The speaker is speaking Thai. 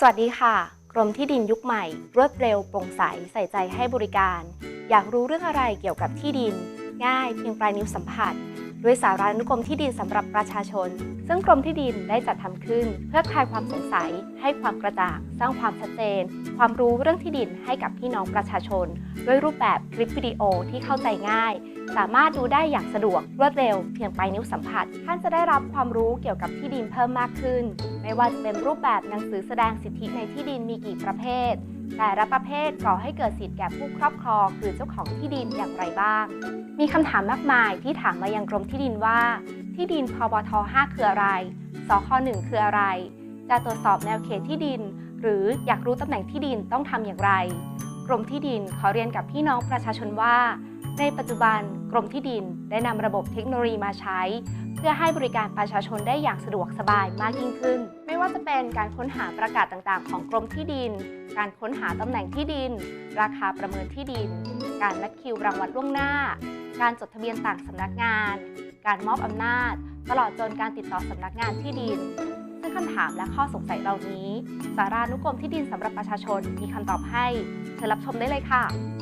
สวัสดีค่ะ กรมที่ดินยุคใหม่ รวดเร็วโปร่งใสใส่ใจให้บริการ อยากรู้เรื่องอะไรเกี่ยวกับที่ดิน ง่ายเพียงปลายนิ้วสัมผัส ด้วยสารานุกรมที่ดินสำหรับประชาชน ซึ่งกรมที่ดินได้จัดทำขึ้น เพื่อคลายความสงสัย ให้ความกระจ่าง สร้างความชัดเจน ความรู้เรื่องที่ดินให้กับพี่น้องประชาชน ด้วยรูปแบบคลิปวิดีโอที่เข้าใจง่าย สามารถดูได้อย่างสะดวกรวดเร็ว เพียงปลายนิ้วสัมผัส ท่านจะได้รับความรู้เกี่ยวกับที่ดินเพิ่มมากขึ้น ไม่ว่าจะเป็นรูปแบบหนังสือแสดงสิทธิในที่ดินมีกี่ประเภท แต่ละประเภทก่อให้เกิดสิทธิแก่ผู้ครอบครองหรือเจ้าของที่ดินอย่างไรบ้าง มีคำถามมากมายที่ถามมายังกรมที่ดินว่า ที่ดินพบท 5 คืออะไร สค 1 คืออะไร จะตรวจสอบแนวเขตที่ดิน หรืออยากรู้ตำแหน่งที่ดินต้องทำอย่างไร กรมที่ดินขอเรียนกับพี่น้องประชาชนว่า ในปัจจุบันกรมที่ดินได้นำระบบเทคโนโลยีมาใช้ เพื่อให้บริการประชาชนได้อย่างสะดวกสบายมากยิ่งขึ้น ว่าจะเป็นการค้นหาประกาศต่างๆ ของกรมที่ดิน การค้นหาตำแหน่งที่ดิน ราคาประเมินที่ดิน การนัดคิวรางวัลล่วงหน้า การจดทะเบียนต่างสำนักงาน การมอบอำนาจ ตลอดจนการติดต่อสำนักงานที่ดิน ซึ่งคำถามและข้อสงสัยเหล่านี้ สารานุกรมที่ดินสำหรับประชาชนมีคำตอบให้เชิญรับชมได้เลยค่ะ